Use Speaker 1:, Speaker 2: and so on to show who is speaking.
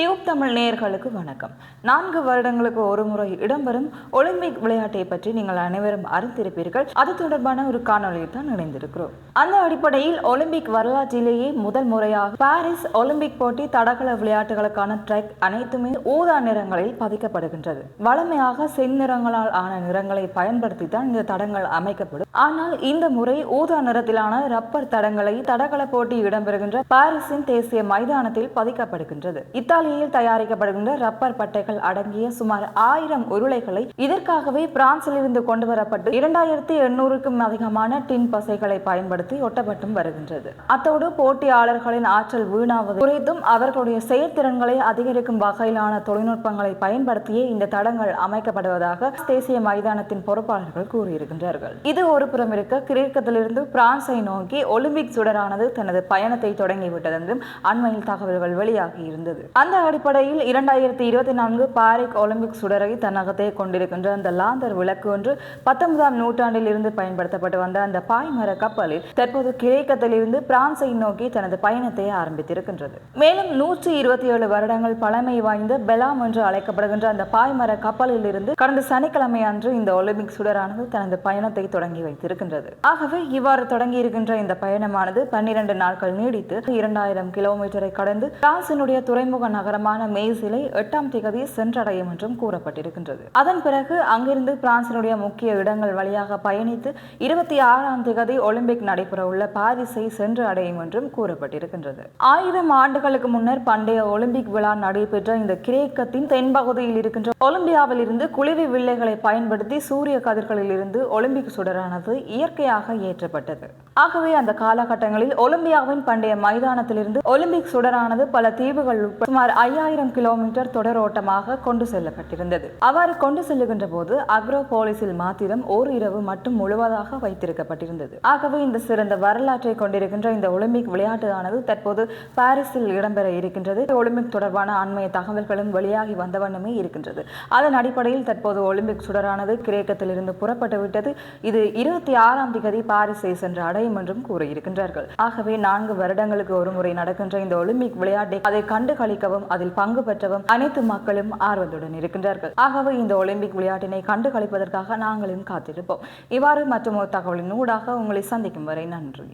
Speaker 1: Tube Tamil நேயர்களுக்கு வணக்கம். நான்கு வருடங்களுக்கு ஒரு முறை இடம்பெறும் ஒலிம்பிக் விளையாட்டை பற்றி நீங்கள் அனைவரும் அறிந்திருப்பீர்கள். அது தொடர்பான ஒரு காணொலியில் தான் இணைந்திருக்கிறோம். அந்த அடிப்படையில் ஒலிம்பிக் வரலாற்றிலேயே முதல் முறையாக பாரிஸ் ஒலிம்பிக் போட்டி தடகள விளையாட்டுகளுக்கான ட்ரெக் அனைத்துமே ஊதா நிறங்களில் பதிக்கப்படுகின்றது. வழமையாக செந்நிறங்களால் ஆன நிறங்களை பயன்படுத்தி தான் இந்த தடங்கள் அமைக்கப்படும். ஆனால் இந்த முறை ஊதா நிறத்திலான ரப்பர் தடங்களை தடகள போட்டி இடம்பெறுகின்ற பாரிஸின் தேசிய மைதானத்தில் பதிக்கப்படுகின்றது. இத்தாலியில் தயாரிக்கப்படுகின்ற ரப்பர் பட்டைகள் அடங்கிய சுமார் ஆயிரம் உருளைகளை இதற்காகவே பிரான்சில் இருந்து கொண்டு வரப்பட்டு இரண்டாயிரத்தி எண்ணூறுக்கும் அதிகமான டின் பசைகளை பயன்படுத்தி ஒட்டப்பட்டும் வருகின்றது. அத்தோடு போட்டியாளர்களின் ஆற்றல் வீணாவது. குறைத்தும் அவர்களுடைய செயற்திறன்களை அதிகரிக்கும் வகையிலான தொழில்நுட்பங்களை பயன்படுத்தியே இந்த தடங்கள் அமைக்கப்படுவதாக தேசிய மைதானத்தின் பொறுப்பாளர்கள் கூறியிருக்கின்றார்கள். இது ஒரு புறம் இருக்க கிரேக்கத்திலிருந்து பிரான்சை நோக்கி ஒலிம்பிக் சுடரானது தனது பயணத்தை தொடங்கிவிட்டது என்றும் அண்மையில் தகவல்கள் வெளியாகி இருந்தது. அந்த அடிப்படையில் இரண்டாயிரத்தி இருபத்தி நான்கு பாரிக் ஒலிம்பிக் சுடரை தன்னகத்தை கொண்டிருக்கின்ற அந்த லாந்தர் விளக்கு ஒன்று பத்தொன்பதாம் நூற்றாண்டில் இருந்து பயன்படுத்தப்பட்டு வந்த அந்த பாய்மர கப்பலில் தற்போது கிரேக்கத்திலிருந்து பிரான்சை நோக்கி தனது பயணத்தை ஆரம்பித்திருக்கின்றது. மேலும் நூற்றி இருபத்தி ஏழு வருடங்கள் பழமை வாய்ந்த பெலாம் என்று அழைக்கப்படுகின்ற அந்த பாய்மர கப்பலில் இருந்து கடந்த சனிக்கிழமை அன்று இந்த ஒலிம்பிக் சுடரானது தனது பயணத்தை தொடங்கி வைத்திருக்கின்றது. ஆகவே இவ்வாறு தொடங்கி இருக்கின்ற இந்த பயணமானது பன்னிரண்டு நாட்கள் நீடித்து இரண்டாயிரம் கிலோமீட்டரை கடந்து பிரான்சினுடைய துறைமுக நகரமான மேய்சிலை எட்டாம் திகதி சென்றடையும் என்றும் கூறப்பட்டிருக்கின்றது. அதன் பிறகு அங்கிருந்து பிரான்சினுடைய முக்கிய இடங்கள் வழியாக பயணித்து இருபத்தி ஆறாம் திகதி ஒலிம்பிக் நடைபெற உள்ள பாரிஸை சென்று அடையும் என்றும் கூறப்பட்டிருக்கின்றது. ஆயிரம் ஆண்டுகளுக்கு முன்னர் பண்டைய ஒலிம்பிக் விழா நடைபெற்ற இந்த கிரேக்கத்தின் தென்பகுதியில் இருக்கின்ற ஒலிம்பியாவில் இருந்து குளிர்வி வில்லைகளை பயன்படுத்தி சூரிய கதிர்களில் இருந்து ஒலிம்பிக் சுடரானது இயற்கையாக ஏற்றப்பட்டது. ஆகவே அந்த காலகட்டங்களில் ஒலிம்பியாவின் பண்டைய மைதானத்திலிருந்து ஒலிம்பிக் சுடரானது பல தீவுகள் உட்பட சுமார் ஐயாயிரம் கிலோமீட்டர் தொடர் ஓட்டமாக கொண்டு செல்லப்பட்டிருந்தது. அவ்வாறு கொண்டு செல்லுகின்ற போது அக்ரோபோலிஸில் மாத்திரம் ஓர் இரவு மட்டும் முழுவதாக வைத்திருக்கப்பட்டிருந்தது. ஆகவே இந்த சிறந்த வரலாற்றை கொண்டிருக்கின்ற இந்த ஒலிம்பிக் விளையாட்டானது தற்போது பாரிஸில் இடம்பெற இருக்கின்றது. ஒலிம்பிக் தொடர்பான அண்மைய தகவல்களும் வெளியாகி வந்த வண்ணமே இருக்கின்றது. அதன் அடிப்படையில் தற்போது ஒலிம்பிக் சுடரானது கிரேக்கத்திலிருந்து புறப்பட்டு விட்டது. இது இருபத்தி ஆறாம் திகதி பாரிஸை சென்று அடையும் என்றும் கூறியிருக்கின்றார்கள். ஆகவே நான்கு வருடங்களுக்கு ஒரு முறை நடக்கின்ற இந்த ஒலிம்பிக் விளையாட்டை அதை கண்டு கழிக்கவும் களிக்கவும் அதில் பங்கு பெற்றவும் அனைத்து மக்களும் ஆர்வத்துடன் இருக்கின்றார்கள். ஆகவே இந்த ஒலிம்பிக் விளையாட்டினை கண்டு கழிப்பதற்காக நாங்களும் காத்திருப்போம். இவ்வாறு மற்றும் ஒரு தகவலின் ஊடாக உங்களை சந்திக்கும் வரை நன்றி.